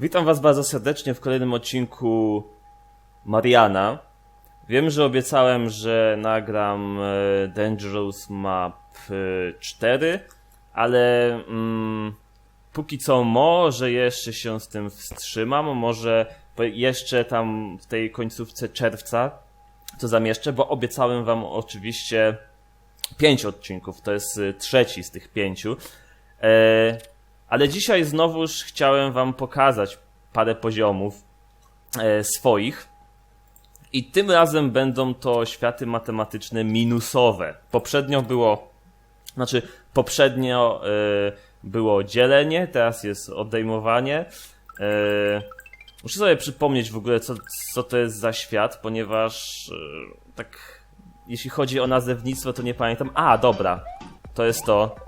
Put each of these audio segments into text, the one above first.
Witam Was bardzo serdecznie w kolejnym odcinku Mariana. Wiem, że obiecałem, że nagram e, Dangerous Map e, 4, ale mm, póki co może jeszcze się z tym wstrzymam, może jeszcze tam w tej końcówce czerwca to zamieszczę, bo obiecałem Wam oczywiście pięć odcinków, to jest y, trzeci z tych pięciu. E, ale dzisiaj znowuż chciałem Wam pokazać parę poziomów e, swoich. I tym razem będą to światy matematyczne minusowe. Poprzednio było, znaczy poprzednio e, było dzielenie, teraz jest odejmowanie. E, muszę sobie przypomnieć w ogóle, co, co to jest za świat, ponieważ tak, jeśli chodzi o nazewnictwo, to nie pamiętam. A, dobra, to jest to.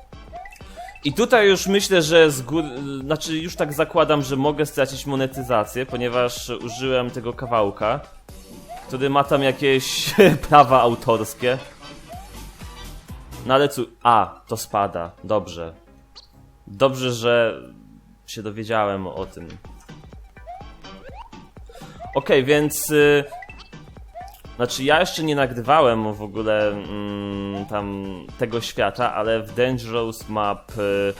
I tutaj już myślę, że z góry, znaczy już tak zakładam, że mogę stracić monetyzację, ponieważ użyłem tego kawałka, który ma tam jakieś prawa autorskie. No ale co? A, to spada. Dobrze. Dobrze, że się dowiedziałem o tym. Okej, więc. Y, znaczy, ja jeszcze nie nagrywałem w ogóle mm, tam tego świata, ale w Dangerous Map y,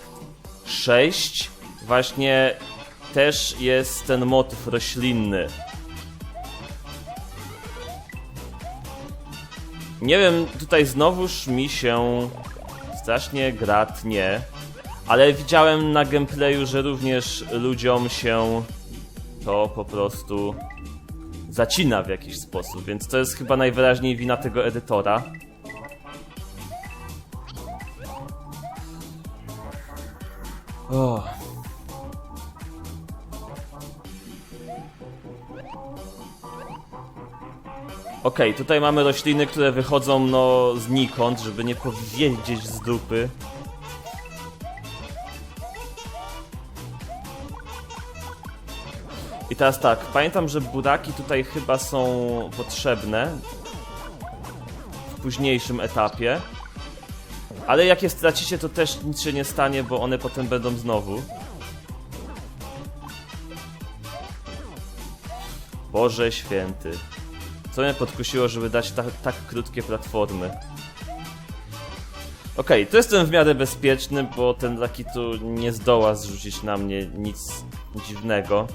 6 właśnie też jest ten motyw roślinny. Nie wiem, tutaj znowuż mi się strasznie gra tnie, ale widziałem na gameplayu, że również ludziom się to po prostu zacina w jakiś sposób, więc to jest chyba najwyraźniej wina tego edytora. Oh. Okej, tutaj mamy rośliny, które wychodzą no znikąd, żeby nie powiedzieć z dupy. Teraz tak, pamiętam, że buraki tutaj chyba są potrzebne w późniejszym etapie. Ale jak je stracicie, to też nic się nie stanie, bo one potem będą znowu. Boże święty. Co mnie podkusiło, żeby dać tak, tak krótkie platformy? Okej, to jestem w miarę bezpieczny, bo ten taki tu nie zdoła zrzucić na mnie nic dziwnego.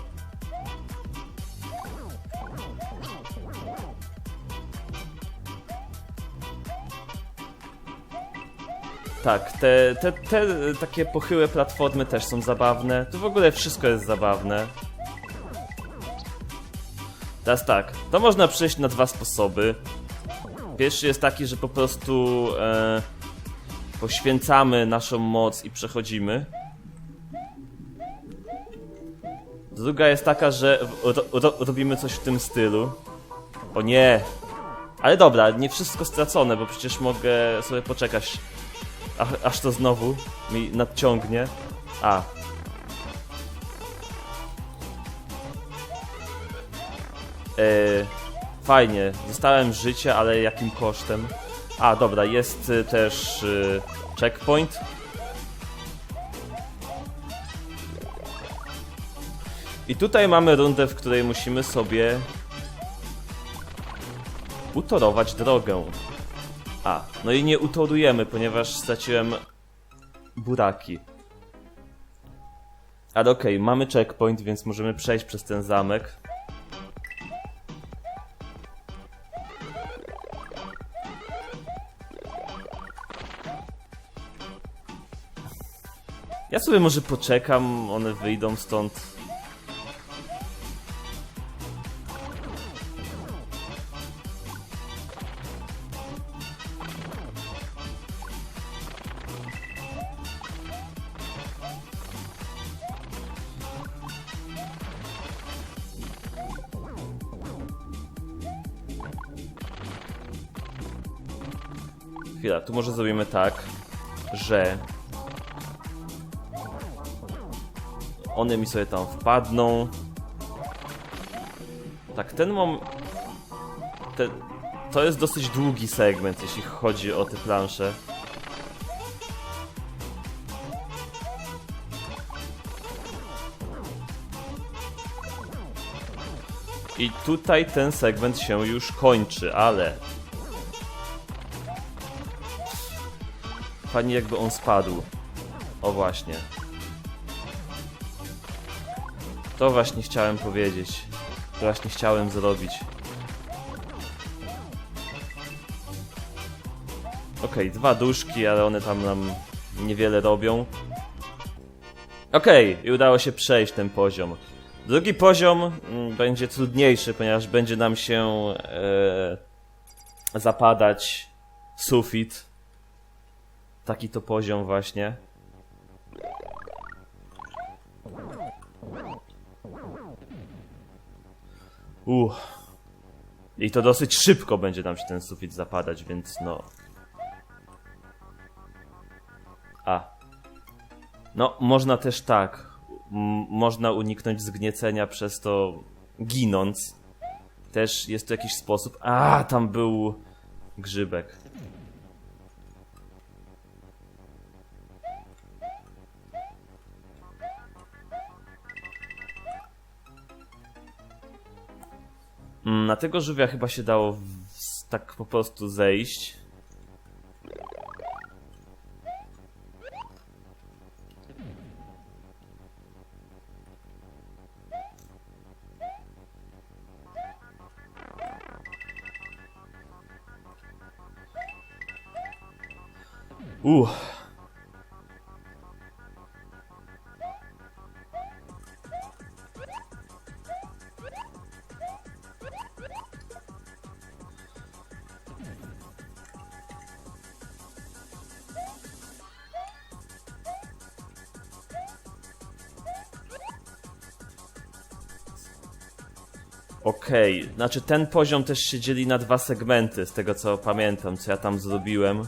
Tak, te, te, te takie pochyłe platformy też są zabawne. Tu w ogóle wszystko jest zabawne. Teraz tak, to można przejść na dwa sposoby. Pierwszy jest taki, że po prostu e, poświęcamy naszą moc i przechodzimy. Druga jest taka, że ro, ro, robimy coś w tym stylu. O nie! Ale dobra, nie wszystko stracone, bo przecież mogę sobie poczekać a, aż to znowu mi nadciągnie. A. Yy, fajnie, dostałem życie, ale jakim kosztem? A, dobra, jest y, też y, checkpoint. I tutaj mamy rundę, w której musimy sobie utorować drogę. A, no i nie utorujemy, ponieważ straciłem buraki. Ale okej, mamy checkpoint, więc możemy przejść przez ten zamek. Ja sobie może poczekam, one wyjdą stąd. Może zrobimy tak, że one mi sobie tam wpadną. Tak, ten mam... To jest dosyć długi segment, jeśli chodzi o te plansze. I tutaj ten segment się już kończy, ale... Fajnie jakby on spadł. O właśnie. To właśnie chciałem powiedzieć. To właśnie chciałem zrobić. Okej, dwa duszki, ale one tam nam niewiele robią. Okej, i udało się przejść ten poziom. Drugi poziom mm, będzie trudniejszy, ponieważ będzie nam się e, zapadać sufit. Taki to poziom właśnie. Uff. I to dosyć szybko będzie nam się ten sufit zapadać, więc no. A. No, można też tak. M- można uniknąć zgniecenia przez to ginąc. Też jest to jakiś sposób. A, tam był grzybek. Na tego żółwia chyba się dało tak po prostu zejść. Okej, znaczy ten poziom też się dzieli na dwa segmenty, z tego co pamiętam, co ja tam zrobiłem.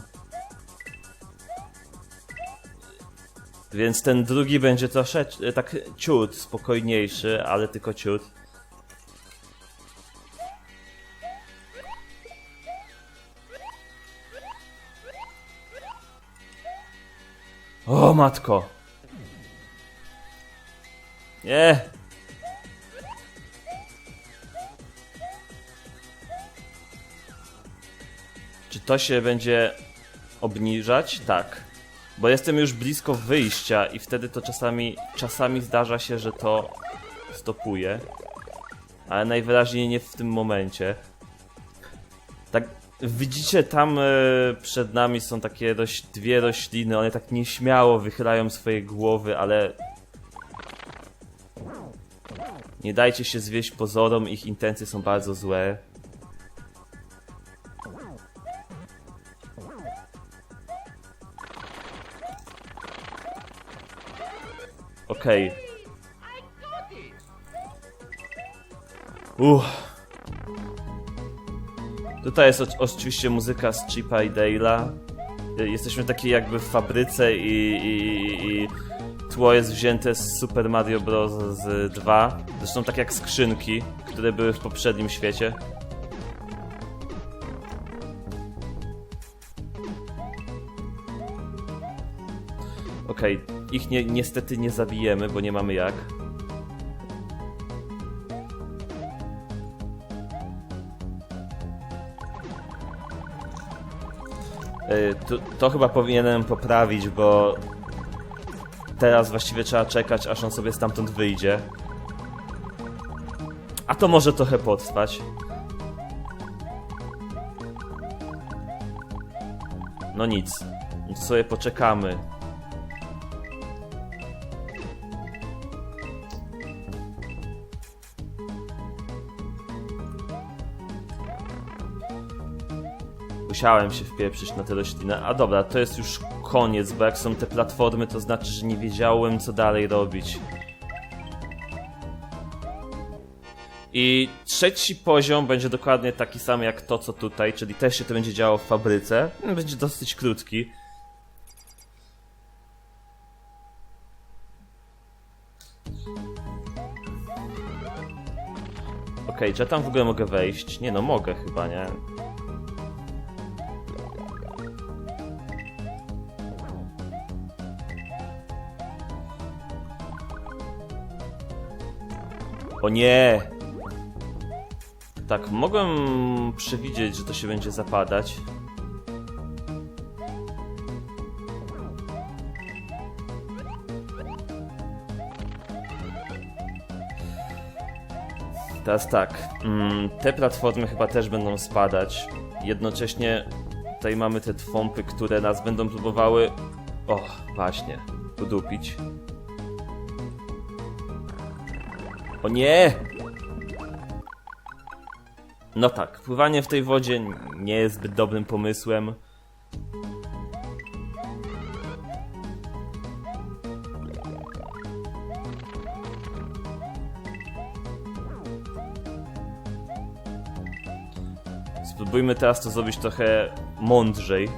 Więc ten drugi będzie troszeczkę tak ciut spokojniejszy, ale tylko ciut. O matko. Nie. To się będzie obniżać? Tak. Bo jestem już blisko wyjścia i wtedy to czasami, czasami zdarza się, że to stopuje. Ale najwyraźniej nie w tym momencie. Tak, widzicie tam e, przed nami są takie roś, dwie rośliny, one tak nieśmiało wychylają swoje głowy, ale... Nie dajcie się zwieść pozorom, ich intencje są bardzo złe. Okej. Uff. Tutaj jest oczywiście muzyka z Chipa i Dale'a. Y, Jesteśmy takiej jakby w fabryce i, i, i tło jest wzięte z Super Mario Bros. z 2. Zresztą tak jak skrzynki, które były w poprzednim świecie. Okej, ich nie, niestety nie zabijemy, bo nie mamy jak. Y, To, to chyba powinienem poprawić, bo teraz właściwie trzeba czekać, aż on sobie stamtąd wyjdzie. A to może trochę potrwać. No nic, sobie poczekamy. Musiałem się wpieprzyć na tę roślinę. A dobra, to jest już koniec, bo jak są te platformy, to znaczy, że nie wiedziałem, co dalej robić. I trzeci poziom będzie dokładnie taki sam jak to, co tutaj, czyli też się to będzie działo w fabryce. Będzie dosyć krótki. Okej, czy ja tam w ogóle mogę wejść? Nie no, mogę chyba, nie? O nie! Tak, mogłem przewidzieć, że to się będzie zapadać. Teraz tak, mm, te platformy chyba też będą spadać. Jednocześnie tutaj mamy te twąpy, które nas będą próbowały... O, właśnie, udupić. O nie! No tak, pływanie w tej wodzie nie jest zbyt dobrym pomysłem. Spróbujmy teraz to zrobić trochę mądrzej.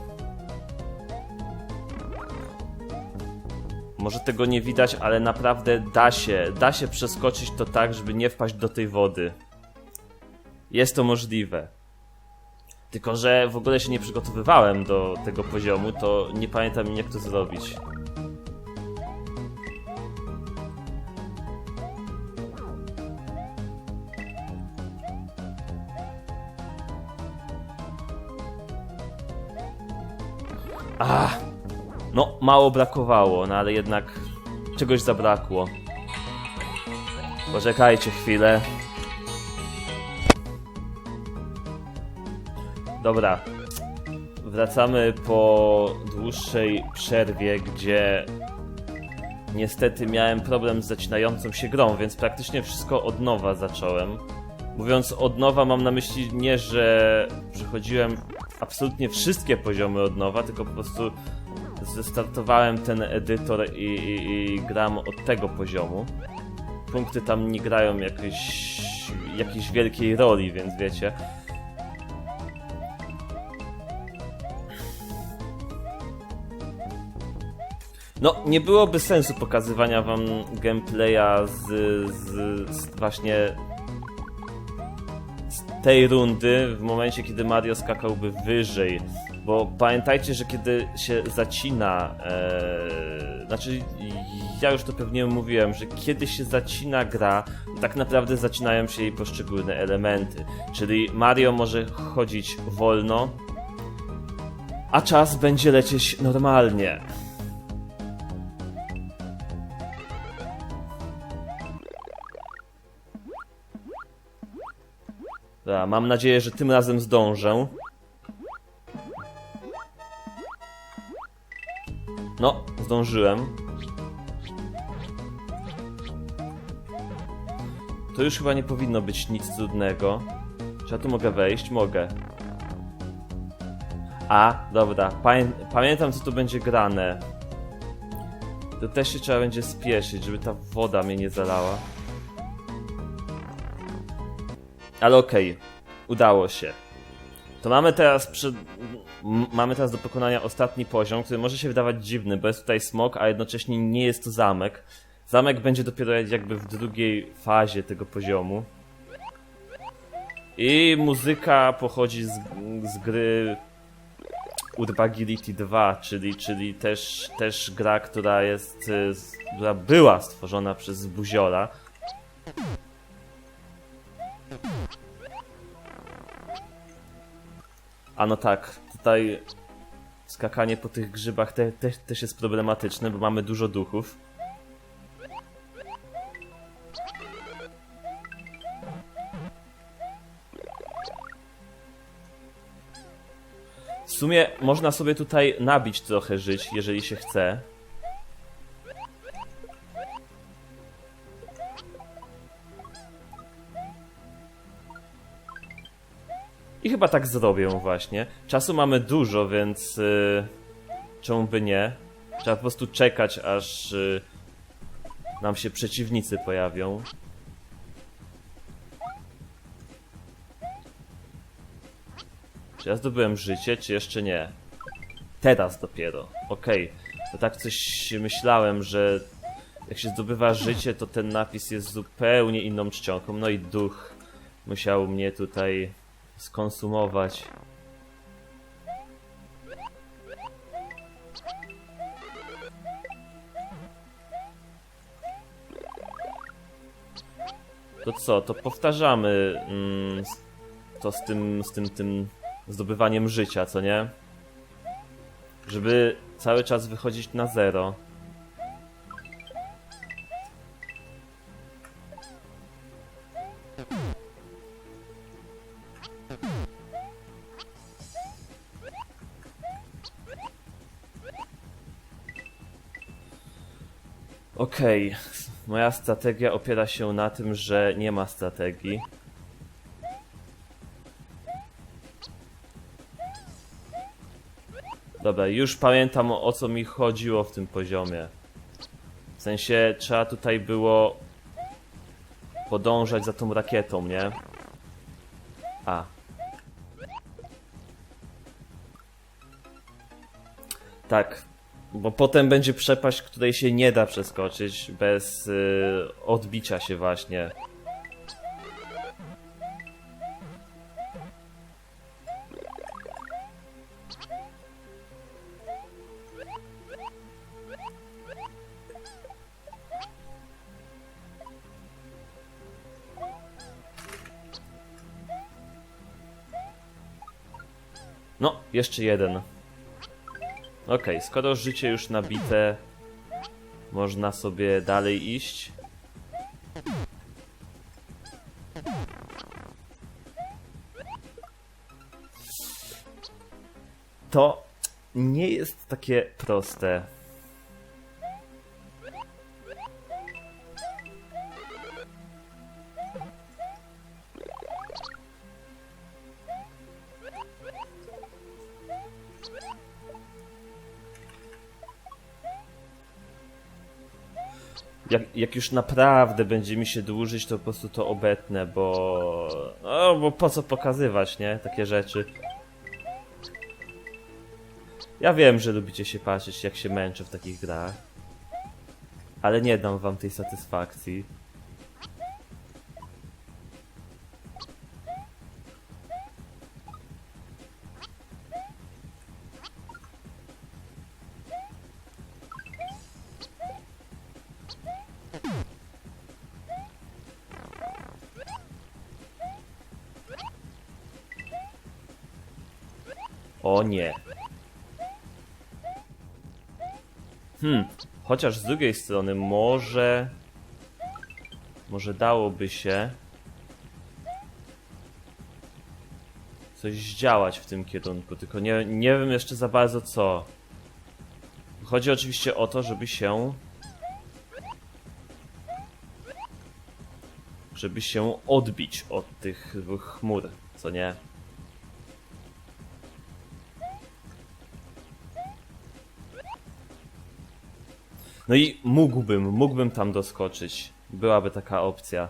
Może tego nie widać, ale naprawdę da się, da się przeskoczyć to tak, żeby nie wpaść do tej wody. Jest to możliwe. Tylko, że w ogóle się nie przygotowywałem do tego poziomu, to nie pamiętam jak to zrobić. Ah, no mało brakowało, no ale jednak czegoś zabrakło. Poczekajcie chwilę. Dobra. Wracamy po dłuższej przerwie, gdzie niestety miałem problem z zaczynającą się grą, więc praktycznie wszystko od nowa zacząłem. Mówiąc od nowa, mam na myśli nie, że przechodziłem absolutnie wszystkie poziomy od nowa, tylko po prostu zestartowałem ten edytor i, i, i gram od tego poziomu. Punkty tam nie grają jakiejś, jakiejś wielkiej roli, więc wiecie. No, nie byłoby sensu pokazywania wam gameplaya z, z, z właśnie z tej rundy w momencie, kiedy Mario skakałby wyżej. Bo pamiętajcie, że kiedy się zacina, e, znaczy ja już to pewnie mówiłem, że kiedy się zacina gra, tak naprawdę zacinają się jej poszczególne elementy. Czyli Mario może chodzić wolno, a czas będzie lecieć normalnie. Mam nadzieję, że tym razem zdążę. No, zdążyłem. To już chyba nie powinno być nic trudnego. Czy ja tu mogę wejść? Mogę. A, dobra. Pamię pamiętam, co tu będzie grane. To też się trzeba będzie spieszyć, żeby ta woda mnie nie zalała. Ale okej, udało się. To mamy teraz przed... mamy teraz do pokonania ostatni poziom, który może się wydawać dziwny, bo jest tutaj smok, a jednocześnie nie jest to zamek. Zamek będzie dopiero jakby w drugiej fazie tego poziomu. I muzyka pochodzi z, z gry Urbagility 2, czyli, czyli też, też gra, która jest, y, która była stworzona przez Buziola. A no tak, tutaj skakanie po tych grzybach te, te, też jest problematyczne, bo mamy dużo duchów. W sumie można sobie tutaj nabić trochę żyć, jeżeli się chce. Chyba tak zrobię właśnie. Czasu mamy dużo, więc yy, czemu by nie? Trzeba po prostu czekać, aż yy, nam się przeciwnicy pojawią. Czy ja zdobyłem życie, czy jeszcze nie? Teraz dopiero. Okej. To tak coś myślałem, że jak się zdobywa życie, to ten napis jest zupełnie inną czcionką. No i duch musiał mnie tutaj skonsumować. To co, to powtarzamy mm, to z tym, z tym, tym zdobywaniem życia, co nie? Żeby cały czas wychodzić na zero. Okej, moja strategia opiera się na tym, że nie ma strategii. Dobra, już pamiętam o co mi chodziło w tym poziomie. W sensie trzeba tutaj było podążać za tą rakietą, nie? A. Tak, bo potem będzie przepaść, której się nie da przeskoczyć bez y, odbicia się właśnie. No, jeszcze jeden. Okej, skoro życie już nabite, można sobie dalej iść. To nie jest takie proste. Jak, jak już naprawdę będzie mi się dłużyć, to po prostu to obetnę, bo. No, bo po co pokazywać, nie? Takie rzeczy. Ja wiem, że lubicie się patrzeć, jak się męczę w takich grach. Ale nie dam wam tej satysfakcji. Chociaż z drugiej strony może... Może dałoby się... Coś zdziałać w tym kierunku, tylko nie, nie wiem jeszcze za bardzo co. Chodzi oczywiście o to, żeby się... Żeby się odbić od tych chmur, co nie? No i mógłbym, mógłbym tam doskoczyć. Byłaby taka opcja.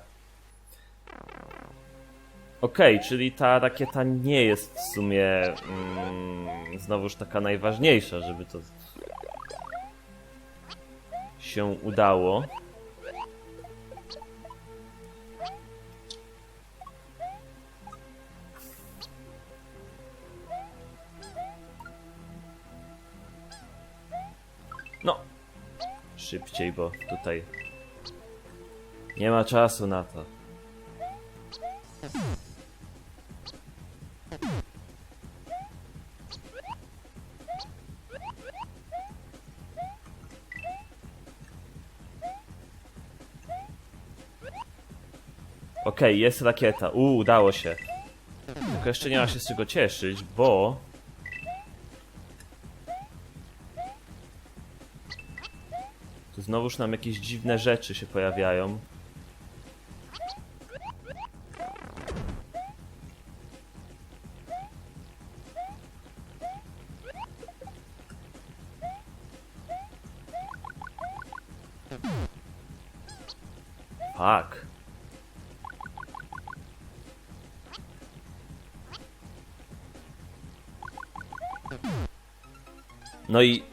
Okej, czyli ta rakieta nie jest w sumie mm, znowuż taka najważniejsza, żeby to się udało. Szybciej, bo tutaj nie ma czasu na to. Okej, jest rakieta. Uuu, udało się. Tylko jeszcze nie ma się z czego cieszyć, bo... Znowuż nam jakieś dziwne rzeczy się pojawiają. Fuck. No i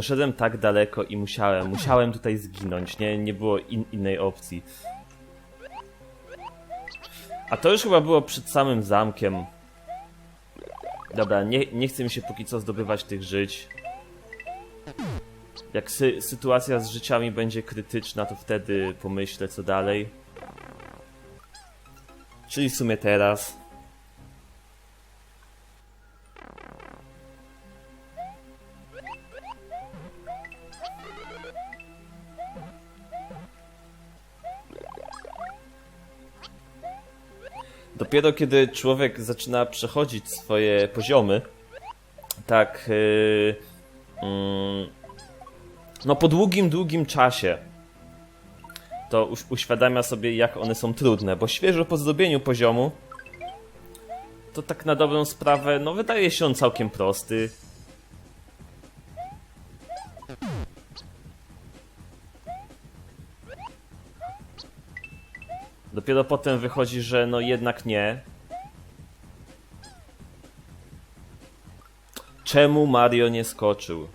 doszedłem tak daleko i musiałem, musiałem tutaj zginąć, nie, nie było in, innej opcji. A to już chyba było przed samym zamkiem. Dobra, nie, nie chcę mi się póki co zdobywać tych żyć. Jak sy sytuacja z życiami będzie krytyczna, to wtedy pomyślę co dalej. Czyli w sumie teraz. Dopiero kiedy człowiek zaczyna przechodzić swoje poziomy, tak. Yy, mm, no, po długim, długim czasie, to uś- uświadamia sobie, jak one są trudne, bo świeżo po zrobieniu poziomu, to tak na dobrą sprawę, no, wydaje się on całkiem prosty. Dopiero potem wychodzi, że no jednak nie. Czemu Mario nie skoczył?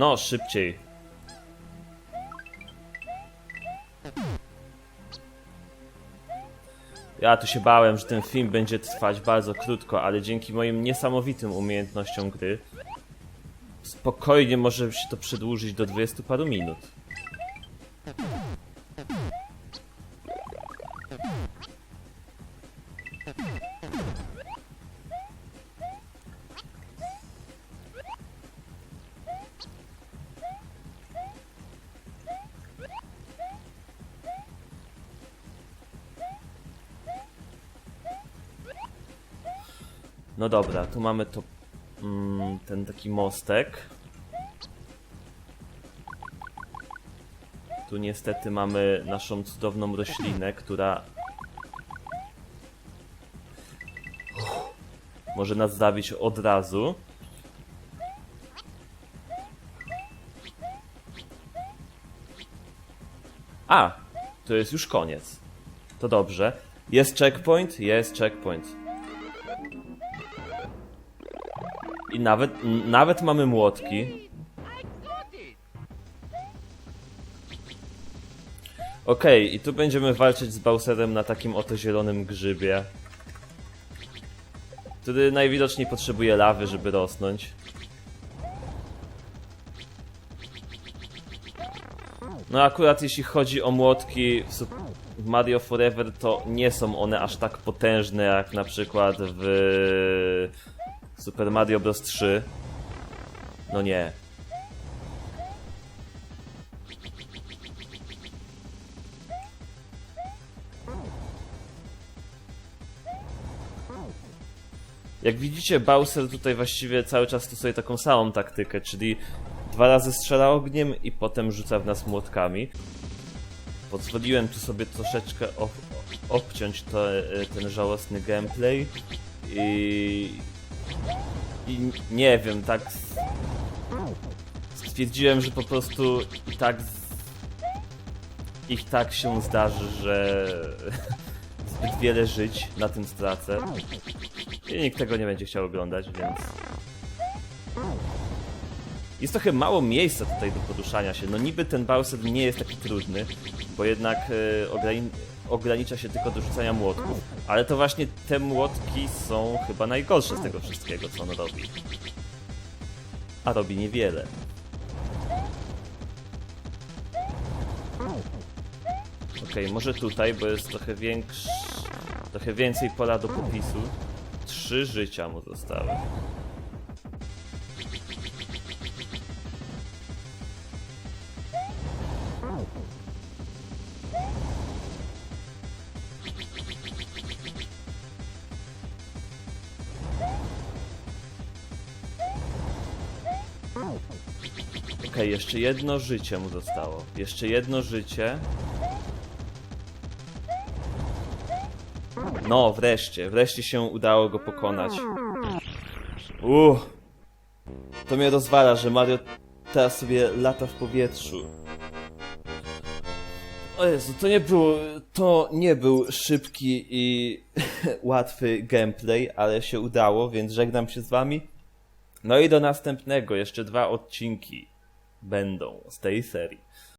No, szybciej. Ja tu się bałem, że ten film będzie trwać bardzo krótko, ale dzięki moim niesamowitym umiejętnościom gry spokojnie może się to przedłużyć do 20 paru minut. No dobra, tu mamy to, mm, ten taki mostek. Tu niestety mamy naszą cudowną roślinę, która może nas zabić od razu. A, to jest już koniec. To dobrze. Jest checkpoint? Jest checkpoint. Nawet, nawet mamy młotki. Okej, i tu będziemy walczyć z Bowserem na takim oto zielonym grzybie. Który najwidoczniej potrzebuje lawy, żeby rosnąć. No akurat jeśli chodzi o młotki w Mario Forever, to nie są one aż tak potężne jak na przykład w Super Mario Bros. 3. No nie. Jak widzicie, Bowser tutaj właściwie cały czas stosuje taką samą taktykę, czyli dwa razy strzela ogniem i potem rzuca w nas młotkami. Pozwoliłem tu sobie troszeczkę ob obciąć to, e, ten żałosny gameplay i i nie wiem, tak. Stwierdziłem, że po prostu i tak. Ich tak się zdarzy, że zbyt wiele żyć na tym stracę. I nikt tego nie będzie chciał oglądać, więc. Jest trochę mało miejsca tutaj do poruszania się. No niby ten Bowser nie jest taki trudny, bo jednak ograni ogranicza się tylko do rzucania młotków. Ale to właśnie te młotki są chyba najgorsze z tego wszystkiego, co on robi. A robi niewiele. Okej, może tutaj, bo jest trochę większy... Trochę więcej pola do popisu. Trzy życia mu zostały. Jeszcze jedno życie mu zostało. Jeszcze jedno życie. No, wreszcie. Wreszcie się udało go pokonać. Uff. To mnie rozwala, że Mario teraz sobie lata w powietrzu. O Jezu, to nie był, to nie był szybki i łatwy gameplay, ale się udało, więc żegnam się z wami. No i do następnego, jeszcze dwa odcinki będą z tej serii.